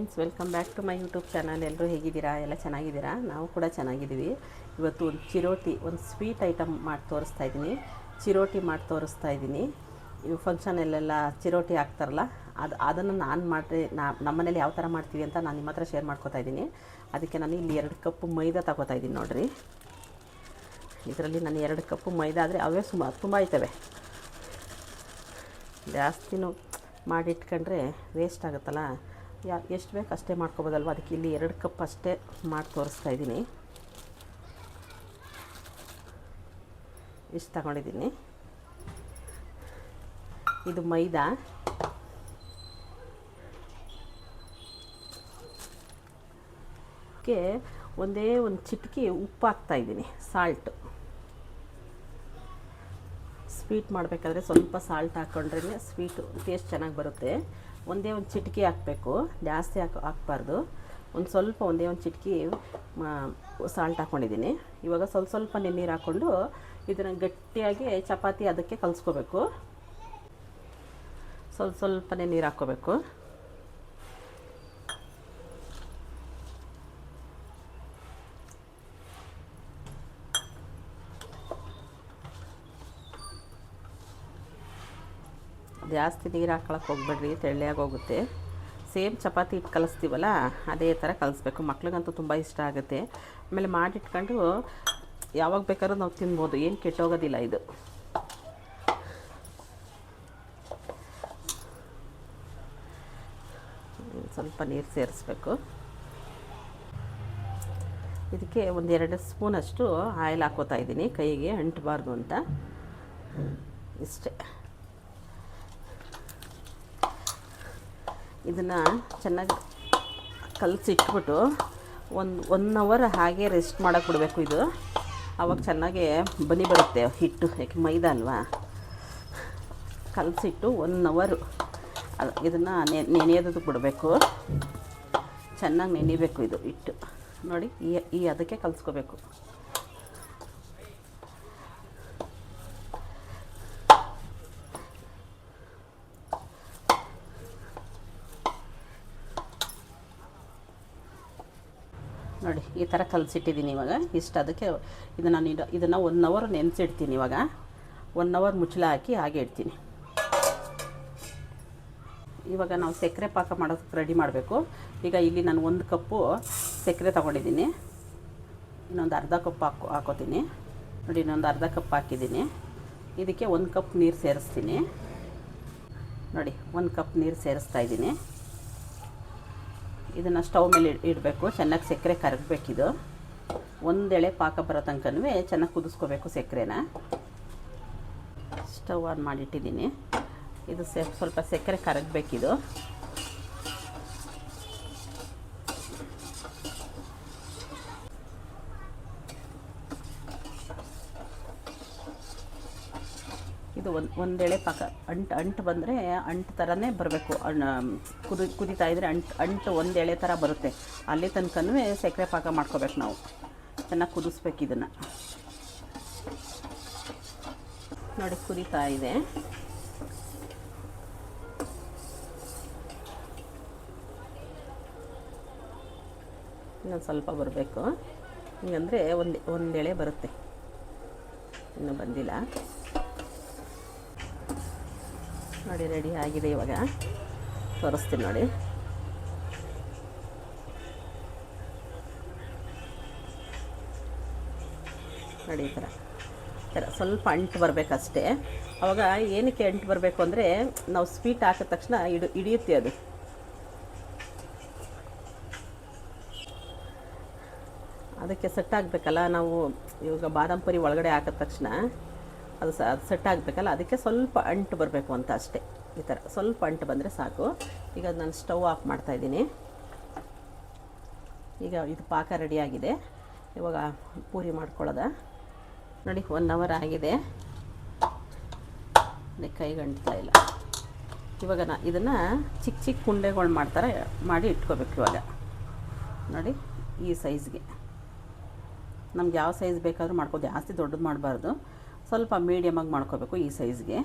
Friends welcome back to my YouTube channel ಎಲ್ಲರೂ ಹೇಗಿದ್ದೀರಾ? ಎಲ್ಲ ಚೆನ್ನಾಗಿದ್ದೀರಾ? ನಾವು ಕೂಡ ಚೆನ್ನಾಗಿದ್ದೀವಿ. ಇವತ್ತು ಒಂದು ಚಿರೋಟಿ, ಒಂದು ಸ್ವೀಟ್ ಐಟಮ್ ಮಾಡಿ ತೋರಿಸ್ತಾ ಇದ್ದೀನಿ. ಚಿರೋಟಿ ಮಾಡಿ ತೋರಿಸ್ತಾ ಇದ್ದೀನಿ. ಇವು ಫಂಕ್ಷನಲ್ಲೆಲ್ಲ ಚಿರೋಟಿ ಹಾಕ್ತಾರಲ್ಲ, ಅದು, ಅದನ್ನು ನಾನು ಮಾಡಿ ನಾ ನಮ್ಮನೇಲಿ ಯಾವ ಥರ ಮಾಡ್ತೀವಿ ಅಂತ ನಾನು ನಿಮ್ಮ ಹತ್ರ ಶೇರ್ ಮಾಡ್ಕೋತಾ ಇದ್ದೀನಿ. ಅದಕ್ಕೆ ನಾನು ಇಲ್ಲಿ ಎರಡು ಕಪ್ಪು ಮೈದಾ ತಗೋತಾ ಇದ್ದೀನಿ ನೋಡಿರಿ. ಇದರಲ್ಲಿ ನಾನು ಎರಡು ಕಪ್ಪು ಮೈದಾ ಆದರೆ ಅವೇ ಸುಮಾರು ತುಂಬ ಆಯ್ತವೆ. ಜಾಸ್ತಿನೂ ಮಾಡಿಟ್ಕೊಂಡ್ರೆ ವೇಸ್ಟ್ ಆಗುತ್ತಲ್ಲ. ಯಾ, ಎಷ್ಟು ಬೇಕು ಅಷ್ಟೇ ಮಾಡ್ಕೋಬೋದಲ್ವ? ಅದಕ್ಕೆ ಇಲ್ಲಿ ಎರಡು ಕಪ್ ಅಷ್ಟೇ ಮಾಡಿ ತೋರಿಸ್ತಾ ಇದ್ದೀನಿ. ಇಷ್ಟು ತಗೊಂಡಿದ್ದೀನಿ. ಇದು ಮೈದಾ. ಓಕೆ ಒಂದೇ ಒಂದು ಚಿಟಕಿ ಉಪ್ಪು ಹಾಕ್ತಾಯಿದ್ದೀನಿ ಸಾಲ್ಟ್ ಸ್ವೀಟ್ ಮಾಡಬೇಕಾದ್ರೆ ಸ್ವಲ್ಪ ಸಾಲ್ಟ್ ಹಾಕ್ಕೊಂಡ್ರೆ ಸ್ವೀಟು ಟೇಸ್ಟ್ ಚೆನ್ನಾಗಿ ಬರುತ್ತೆ. ಒಂದೇ ಒಂದು ಚಿಟಕಿ ಹಾಕಬೇಕು. ಜಾಸ್ತಿ ಹಾಕಿ ಹಾಕ್ಬಾರ್ದು. ಒಂದು ಸ್ವಲ್ಪ ಒಂದೇ ಒಂದು ಚಿಟಕಿ ಸಾಲ್ಟ್ ಹಾಕ್ಕೊಂಡಿದ್ದೀನಿ ಇವಾಗ ಸ್ವಲ್ಪ ಸ್ವಲ್ಪ ನೀರು ಹಾಕ್ಕೊಂಡು ಇದನ್ನು ಗಟ್ಟಿಯಾಗಿ ಚಪಾತಿ ಅದಕ್ಕೆ ಕಲಿಸ್ಕೋಬೇಕು. ಸ್ವಲ್ಪ ಸ್ವಲ್ಪನೇ ನೀರು ಹಾಕ್ಕೋಬೇಕು. ಜಾಸ್ತಿ ನೀರು ಹಾಕೊಳಕ್ಕೆ ಹೋಗ್ಬೇಡ್ರಿ ತೆಳ್ಳಯಾಗಿ ಹೋಗುತ್ತೆ ಸೇಮ್ ಚಪಾತಿ ಹಿಟ್ಟು ಕಲಿಸ್ತೀವಲ್ಲ, ಅದೇ ಥರ ಕಲಿಸ್ಬೇಕು. ಮಕ್ಳಿಗಂತೂ ತುಂಬ ಇಷ್ಟ ಆಗುತ್ತೆ. ಆಮೇಲೆ ಮಾಡಿಟ್ಕೊಂಡು ಯಾವಾಗ ಬೇಕಾದ್ರೂ ನಾವು ತಿನ್ಬೋದು. ಏನು ಕೆಟ್ಟೋಗೋದಿಲ್ಲ ಇದು. ಸ್ವಲ್ಪ ನೀರು ಸೇರಿಸ್ಬೇಕು. ಇದಕ್ಕೆ ಒಂದೆರಡು ಸ್ಪೂನಷ್ಟು ಆಯಿಲ್ ಹಾಕೋತಾ ಇದ್ದೀನಿ. ಕೈಗೆ ಅಂಟಬಾರ್ದು ಅಂತ. ಇಷ್ಟೇ. ಇದನ್ನು ಚೆನ್ನಾಗಿ ಕಲಸಿಟ್ಬಿಟ್ಟು ಒಂದು ಒನ್ ಅವರ್ ಹಾಗೆ ರೆಸ್ಟ್ ಮಾಡೋಕೆ ಬಿಡಬೇಕು ಇದು. ಆವಾಗ ಚೆನ್ನಾಗಿ ಬನಿ ಬರುತ್ತೆ ಹಿಟ್ಟು, ಯಾಕೆ ಮೈದಾ ಅಲ್ವಾ? ಕಲಸಿಟ್ಟು ಒನ್ ಅವರು ಇದನ್ನು ನೆನೆಯೋದಕ್ಕೆ ಬಿಡಬೇಕು. ಚೆನ್ನಾಗಿ ನೆನಿಬೇಕು ಇದು ಹಿಟ್ಟು. ನೋಡಿ, ಈ ಈ ಅದಕ್ಕೆ ಕಲಿಸ್ಕೋಬೇಕು. ನೋಡಿ, ಈ ಥರ ಕಲಸಿಟ್ಟಿದ್ದೀನಿ ಇವಾಗ. ಇಷ್ಟು ಅದಕ್ಕೆ ಇದನ್ನು ನಾನು ಇದನ್ನು ಒನ್ ಅವರ್ ನೆನೆಸಿಡ್ತೀನಿ ಇವಾಗ. ಒನ್ ಅವರ್ ಮುಚ್ಚಳ ಹಾಕಿ ಹಾಗೆ ಇಡ್ತೀನಿ. ಇವಾಗ ನಾವು ಸಕ್ಕರೆ ಪಾಕ ಮಾಡೋದಕ್ಕೆ ರೆಡಿ ಮಾಡಬೇಕು. ಈಗ ಇಲ್ಲಿ ನಾನು ಒಂದು ಕಪ್ಪು ಸಕ್ಕರೆ ತೊಗೊಂಡಿದ್ದೀನಿ. ಇನ್ನೊಂದು ಅರ್ಧ ಕಪ್ ಹಾಕೋ ಹಾಕೋತೀನಿ. ನೋಡಿ, ಇನ್ನೊಂದು ಅರ್ಧ ಕಪ್ ಹಾಕಿದ್ದೀನಿ. ಇದಕ್ಕೆ ಒಂದು ಕಪ್ ನೀರು ಸೇರಿಸ್ತೀನಿ. ನೋಡಿ, ಒಂದು ಕಪ್ ನೀರು ಸೇರಿಸ್ತಾ ಇದ್ದೀನಿ. ಇದನ್ನು ಸ್ಟವ್ ಮೇಲೆ ಇಡಬೇಕು, ಚೆನ್ನಾಗಿ ಸಕ್ಕರೆ ಕರಗಬೇಕಿದು ಒಂದೆಳೆ ಪಾಕ ಬರೋ ತನಕನೂ ಚೆನ್ನಾಗಿ ಕುದಿಸ್ಕೋಬೇಕು ಸಕ್ಕರೆನ. ಸ್ಟವ್ ಆನ್ ಮಾಡಿಟ್ಟಿದ್ದೀನಿ ಇದು ಸ್ವಲ್ಪ ಸಕ್ಕರೆ ಕರಗಬೇಕಿದು. ಇದು ಒಂದು ಒಂದೆಳೆ ಪಾಕ ಅಂಟು ಅಂಟು ಬಂದರೆ ಅಂಟು ಥರನೇ ಬರಬೇಕು. ಕುದಿ, ಕುದಿತಾ ಇದ್ದರೆ ಅಂಟು ಅಂಟು ಒಂದು ಎಳೆ ಥರ ಬರುತ್ತೆ. ಅಲ್ಲಿ ತನಕನೂ ಸಕ್ಕರೆ ಪಾಕ ಮಾಡ್ಕೋಬೇಕು ನಾವು. ಚೆನ್ನಾಗಿ ಕುದಿಸ್ಬೇಕು ಇದನ್ನು. ನೋಡಿ, ಕುದಿತಾ ಇದೆ. ಇನ್ನೊಂದು ಸ್ವಲ್ಪ ಬರಬೇಕು. ಹಿಂಗಂದರೆ ಒಂದು ಒಂದೆಳೆ ಬರುತ್ತೆ. ಇನ್ನೂ ಬಂದಿಲ್ಲ. ನೋಡಿ, ರೆಡಿ ಆಗಿದೆ ಇವಾಗ. ತೋರಿಸ್ತೀನಿ ನೋಡಿ. ನೋಡಿ ಈ ಥರ ಥರ ಸ್ವಲ್ಪ ಅಂಟು ಬರಬೇಕಷ್ಟೇ. ಅವಾಗ ಏನಕ್ಕೆ ಅಂಟು ಬರಬೇಕು ಅಂದರೆ ನಾವು ಸ್ವೀಟ್ ಹಾಕಿದ ತಕ್ಷಣ ಇಡು, ಹಿಡಿಯುತ್ತೆ ಅದು. ಅದಕ್ಕೆ ಸೆಟ್ ಆಗಬೇಕಲ್ಲ ನಾವು. ಇವಾಗ ಬಾದಾಮ್ ಪುರಿ ಒಳಗಡೆ ಹಾಕಿದ ತಕ್ಷಣ. ಅದು ಸ ಅದು ಸೆಟ್ ಆಗಬೇಕಲ್ಲ? ಅದಕ್ಕೆ ಸ್ವಲ್ಪ ಅಂಟು ಬರಬೇಕು ಅಂತ ಅಷ್ಟೇ. ಈ ಥರ. ಸ್ವಲ್ಪ ಅಂಟು ಬಂದರೆ ಸಾಕು. ಈಗ ನಾನು ಸ್ಟವ್ ಆಫ್ ಮಾಡ್ತಾಯಿದ್ದೀನಿ ಈಗ ಇದು ಪಾಕ ರೆಡಿಯಾಗಿದೆ ಇವಾಗ ಪೂರಿ ಮಾಡ್ಕೊಳ್ಳೋದ. ನೋಡಿ ಒನ್ ಅವರ್ ಆಗಿದೆ. ಕೈಗೆ ಅಂಟ್ತಾ ಇಲ್ಲ. ಇವಾಗ ನಾ ಇದನ್ನು ಚಿಕ್ಕ ಚಿಕ್ಕ ಕುಂಡೆಗಳು ಮಾಡ್ತಾರೆ, ಮಾಡಿ ಇಟ್ಕೋಬೇಕು ಇವಾಗ. ನೋಡಿ, ಈ ಸೈಜ್ಗೆ ನಮ್ಗೆ ಯಾವ ಸೈಜ್ ಬೇಕಾದರೂ ಮಾಡ್ಕೋ ಜಾಸ್ತಿ ದೊಡ್ಡದು ಮಾಡಬಾರ್ದು. ಸ್ವಲ್ಪ ಮೀಡಿಯಮಾಗಿ ಮಾಡ್ಕೋಬೇಕು ಈ ಸೈಜ್ಗೆ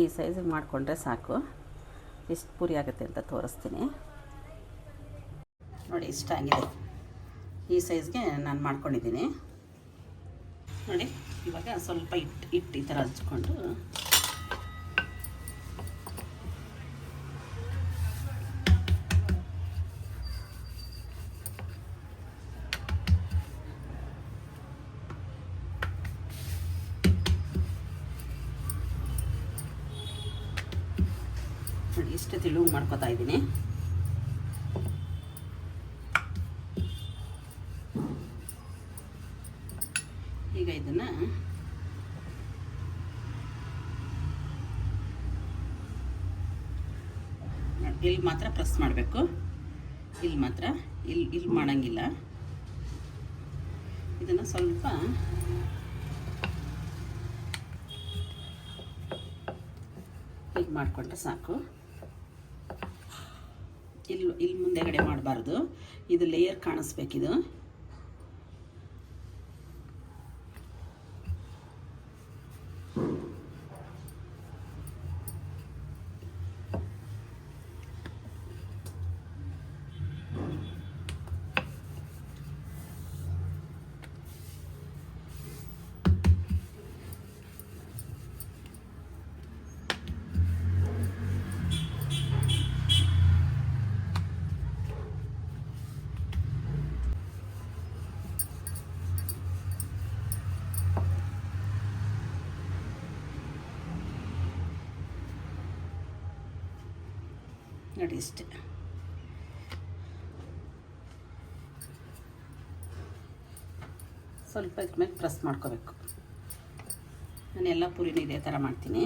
ಈ ಸೈಜಿಗೆ ಮಾಡಿಕೊಂಡ್ರೆ ಸಾಕು. ಎಷ್ಟು ಪೂರಿ ಆಗುತ್ತೆ ಅಂತ ತೋರಿಸ್ತೀನಿ. ನೋಡಿ, ಇಷ್ಟ ಆಗಿದೆ. ಈ ಸೈಜ್ಗೆ ನಾನು ಮಾಡ್ಕೊಂಡಿದ್ದೀನಿ. ನೋಡಿ, ಇವಾಗ ಸ್ವಲ್ಪ ಇಟ್ಟು ಇಟ್ಟು ಈ ಥರ ಹಚ್ಕೊಂಡು. ನೋಡಿ ಇಷ್ಟು ತಿಳುವು ಮಾಡ್ಕೊತಾ ಇದ್ದೀನಿ ಈಗ ಇದನ್ನು ಇಲ್ಲಿ ಮಾತ್ರ ಪ್ರೆಸ್ ಮಾಡಬೇಕು. ಇಲ್ಲಿ ಮಾತ್ರ, ಇಲ್ಲಿ ಇಲ್ಲಿ ಮಾಡೋಂಗಿಲ್ಲ. ಇದನ್ನು ಸ್ವಲ್ಪ ಹೀಗೆ ಮಾಡಿಕೊಂಡ್ರೆ ಸಾಕು. ಇಲ್ಲಿ ಇಲ್ಲಿ ಮುಂದೆಗಡೆ ಮಾಡಬಾರ್ದು. ಇದು ಲೇಯರ್ ಕಾಣಿಸ್ಬೇಕಿದು. ನೋಡಿ ಇಷ್ಟೆ. ಸ್ವಲ್ಪ ಇದ್ರ ಮೇಲೆ ಪ್ರೆಸ್ ಮಾಡ್ಕೋಬೇಕು. ನಾನು ಎಲ್ಲ ಪೂರಿನೂ ಇದೇ ಥರ ಮಾಡ್ತೀನಿ.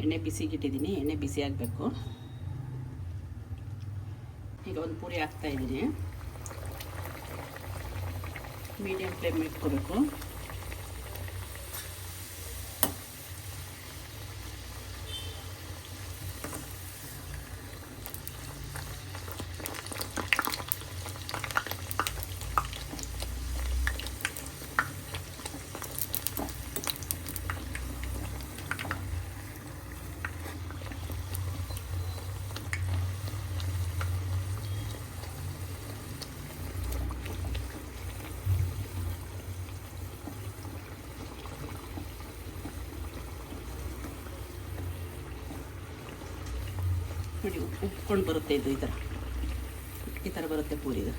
ಎಣ್ಣೆ ಬಿಸಿಗಿಟ್ಟಿದ್ದೀನಿ, ಎಣ್ಣೆ ಬಿಸಿ ಆಗಬೇಕು. ಈಗ ಒಂದು ಪೂರಿ ಹಾಕ್ತಾ ಇದ್ದೀನಿ. ಮೀಡಿಯಮ್ ಫ್ಲೇಮ್ ಇಟ್ಕೋಬೇಕು. ನೋಡಿ ಉಪ್ಕೊಂಡು ಬರುತ್ತೆ ಇದು ಈ ಥರ. ಈ ಥರ ಬರುತ್ತೆ ಪೂರಿ ಇದು.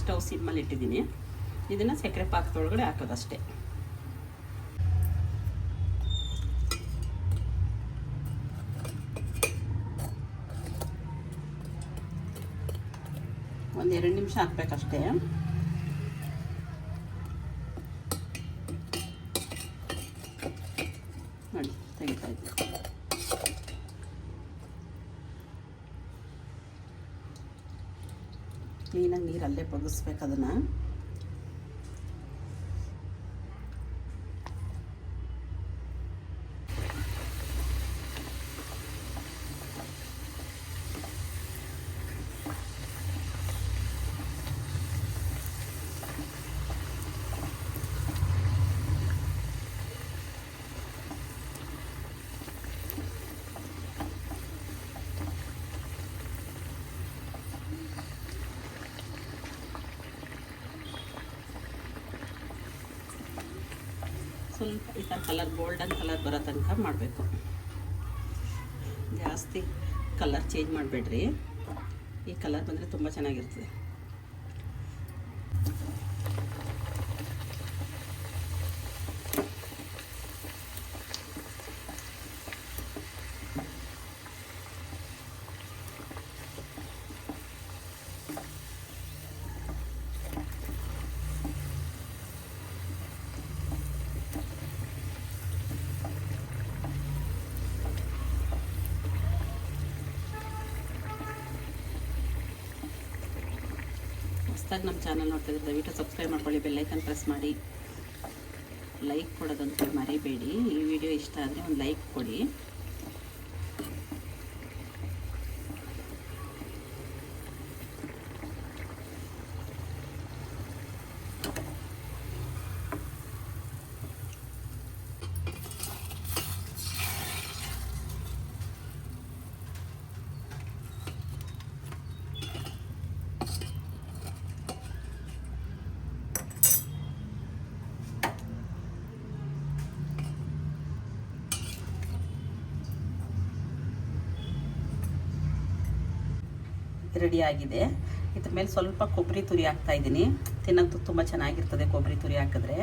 ಸ್ಟವ್ ಸಿಮ್ಮಲ್ಲಿ ಇಟ್ಟಿದ್ದೀನಿ. ಇದನ್ನು ಸಕ್ಕರೆ ಪಾಕದೊಳಗಡೆ ಹಾಕೋದಷ್ಟೇ ಒಂದು ಎರಡು ನಿಮಿಷ ಹಾಕ್ಬೇಕಷ್ಟೇ ನೋಡಿ ತೆಗಿತಾ ಇದ್ದೀನಿ ಕ್ಲೀನಾಗಿ ಅಲ್ಲೇ ಬಗ್ಗಿಸ್ಬೇಕು ಅದನ್ನು. ಥರ ಕಲರ್ ಗೋಲ್ಡನ್ ಕಲರ್ ಬರೋ ತನಕ ಮಾಡಬೇಕು. ಜಾಸ್ತಿ ಕಲರ್ ಚೇಂಜ್ ಮಾಡಬೇಡ್ರಿ. ಈ ಕಲರ್ ಬಂದರೆ ತುಂಬ ಚೆನ್ನಾಗಿರ್ತದೆ. ಹೊಸ್ದಾಗಿ ನಮ್ಮ ಚಾನಲ್ ನೋಡ್ತಾ ಇದ್ರೆ ದಯವಿಟ್ಟು ಸಬ್ಸ್ಕ್ರೈಬ್ ಮಾಡ್ಕೊಳ್ಳಿ ಬೆಲ್ಲೈಕನ್ ಪ್ರೆಸ್ ಮಾಡಿ. ಲೈಕ್ ಕೊಡೋದಂತೂ ಮರಿಬೇಡಿ. ಈ ವಿಡಿಯೋ ಇಷ್ಟ ಆದರೆ ಒಂದು ಲೈಕ್ ಕೊಡಿ. ರೆಡಿ ಆಗಿದೆ ಇದ್ರ ಮೇಲೆ ಸ್ವಲ್ಪ ಕೊಬ್ಬರಿ ತುರಿ ಹಾಕ್ತಾ ಇದ್ದೀನಿ. ತಿನ್ನೋದು ತುಂಬ ಚೆನ್ನಾಗಿರ್ತದೆ ಕೊಬ್ಬರಿ ತುರಿ ಹಾಕಿದ್ರೆ.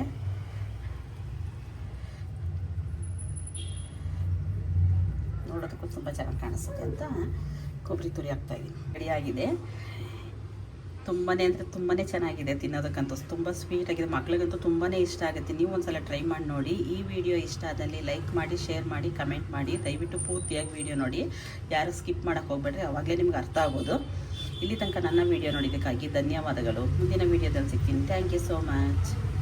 ನೋಡೋದಕ್ಕೂ ತುಂಬ ಚೆನ್ನಾಗಿ ಕಾಣಿಸುತ್ತೆ ಅಂತ ಕೊಬ್ಬರಿ ತುರಿ ಹಾಕ್ತಾ ಇದ್ದೀನಿ. ರೆಡಿ ಆಗಿದೆ ತುಂಬಾ ಅಂದರೆ ತುಂಬಾ ಚೆನ್ನಾಗಿದೆ ತಿನ್ನೋದಕ್ಕಂತೂ. ತುಂಬ ಸ್ವೀಟಾಗಿದೆ ಮಕ್ಳಿಗಂತೂ ತುಂಬಾ ಇಷ್ಟ ಆಗುತ್ತೆ. ನೀವು ಒಂದ್ಸಲ ಟ್ರೈ ಮಾಡಿ ನೋಡಿ. ಈ ವಿಡಿಯೋ ಇಷ್ಟ ಆದಲ್ಲಿ ಲೈಕ್ ಮಾಡಿ ಶೇರ್ ಮಾಡಿ ಕಮೆಂಟ್ ಮಾಡಿ. ದಯವಿಟ್ಟು ಪೂರ್ತಿಯಾಗಿ ವಿಡಿಯೋ ನೋಡಿ. ಯಾರು ಸ್ಕಿಪ್ ಮಾಡೋಕ್ಕೆ ಹೋಗ್ಬೇಡ್ರಿ. ಅವಾಗಲೇ ನಿಮ್ಗೆ ಅರ್ಥ ಆಗೋದು. ಇಲ್ಲಿ ತನಕ ನನ್ನ ವಿಡಿಯೋ ನೋಡಿದ್ದಕ್ಕಾಗಿ ಧನ್ಯವಾದಗಳು. ಮುಂದಿನ ವಿಡಿಯೋದಲ್ಲಿ ಸಿಗ್ತೀನಿ. Thank you so much